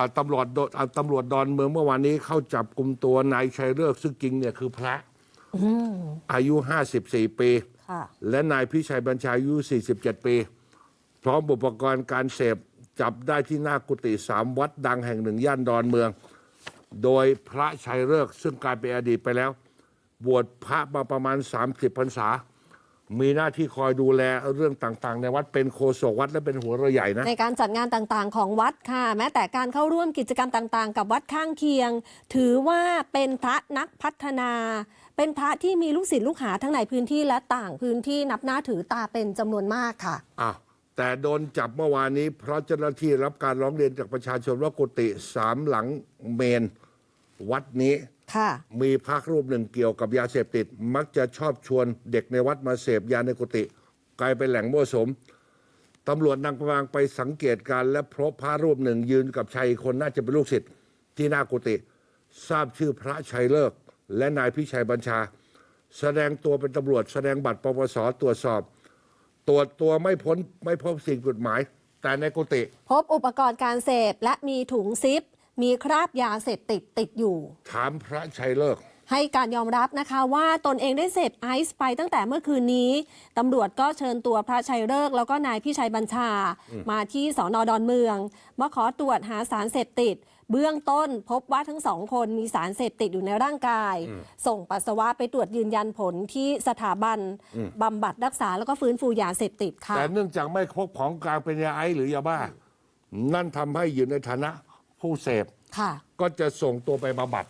อ่าตำรวจโดอ่าตำรวจดอนเมืองเมื่อวานนี้เข้าจับกลุ่มตัวนายชัยเลิกษ์ซึ่งจริงเนี่ยคือพระอายุ 54 ปีค่ะและนายพิชัยบัญชาอายุ 47 ปี พร้อมอุปกรณ์การเสพจับได้ที่หน้ากุฏิสามวัดดังแห่งหนึ่งย่านดอนเมือง โดยพระชัยเลิกษ์ซึ่งกลายเป็นอดีตไปแล้ว บวชพระมาประมาณ 30พรรษา มีหน้าที่คอยดูแลเรื่องต่างๆ ในวัดเป็นโฆษกวัดและเป็นหัวเรือใหญ่นะ ในการจัดงานต่างๆ ของวัดค่ะ แม้แต่การเข้าร่วมกิจกรรมต่างๆ กับวัดข้างเคียง ถือว่าเป็นพระนักพัฒนา เป็นพระที่มีลูกศิษย์ลูกหาทั้งในพื้นที่และต่างพื้นที่นับหน้าถือตาเป็นจำนวนมากค่ะอ้าวแต่โดนจับเมื่อวานนี้ เพราะเจ้าหน้าที่รับการร้องเรียนจากประชาชนว่ากุฏิสามหลังเมน วัดนี้ ค่ะมีพระรูปหนึ่งเกี่ยวกับยาเสพติด มักจะชอบชวนเด็กในวัดมาเสพยาในกุฏิกลายเป็นแหล่งมั่วสุมตำรวจนำกำลังไปสังเกตการณ์และพบพระรูปหนึ่งยืนกับชายอีกคนน่าจะเป็นลูกศิษย์ที่หน้ากุฏิทราบชื่อพระชัยเลิกษ์และนายพิชัยบัญชา แสดงตัวเป็นตำรวจ แสดงบัตรปปสตรวจสอบ ตรวจตัวไม่พ้นไม่พบสิ่งผิดกฎหมาย แต่ในกุฏิพบอุปกรณ์การเสพและมีถุงซิป มีคราบยาเสพติดติดอยู่ ถามพระชัยเลิกษ์ให้การยอมรับนะคะว่าตนเองได้เสพไอซ์ไปตั้งแต่เมื่อคืนนี้ ตำรวจก็เชิญตัวพระชัยเลิกษ์แล้วก็นายพี่ชัยบัญชา มาที่สอนอดอนเมือง มาขอตรวจหาสารเสพติด เบื้องต้นพบว่าทั้งสองคนมีสารเสพติดอยู่ในร่างกาย ส่งปัสสาวะไปตรวจยืนยันผลที่สถาบันบำบัดรักษาแล้วก็ฟื้นฟูยาเสพติดค่ะแต่เนื่องจากไม่พบของกลางเป็นยาไอซ์หรือยาบ้า นั่นทำให้อยู่ในฐานะ ผู้เสพค่ะ ก็จะส่งตัวไปบำบัด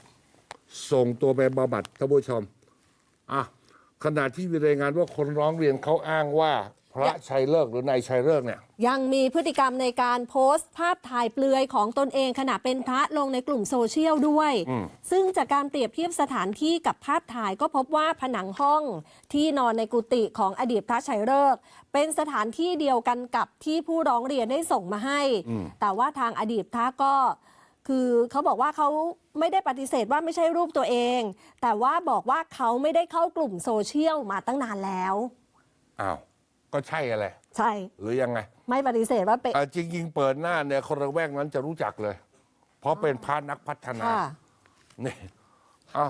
ส่งตัวไปบำบัดท่านผู้ชมอะขณะที่มีรายงานว่าคนร้องเรียนเขาอ้างว่า พระชัยเลิกษ์หรือนายชัยเลิกษ์เนี่ยยังมีพฤติกรรมในการโพสต์ภาพถ่ายเปลือยของตนเองขณะเป็นพระลงในกลุ่มโซเชียลด้วย ซึ่งจากการเปรียบเทียบสถานที่กับภาพถ่ายก็พบว่าผนังห้องที่นอนในกุฏิของอดีตพระชัยเลิกษ์เป็นสถานที่เดียวกันกับที่ผู้ร้องเรียนได้ส่งมาให้ แต่ว่าทางอดีตพระก็คือเขาบอกว่าเขาไม่ได้ปฏิเสธว่าไม่ใช่รูปตัวเอง แต่ว่าบอกว่าเขาไม่ได้เข้ากลุ่มโซเชียลมาตั้งนานแล้วอ้าว ก็ใช่อะไร ใช่ หรือยังไงไม่ปฏิเสธว่าเป็น อะจริงๆเปิดหน้าเนี่ยคนระแวกนั้นจะรู้จักเลย เพราะเป็นพระนักพัฒนาค่ะ นี่อ้าว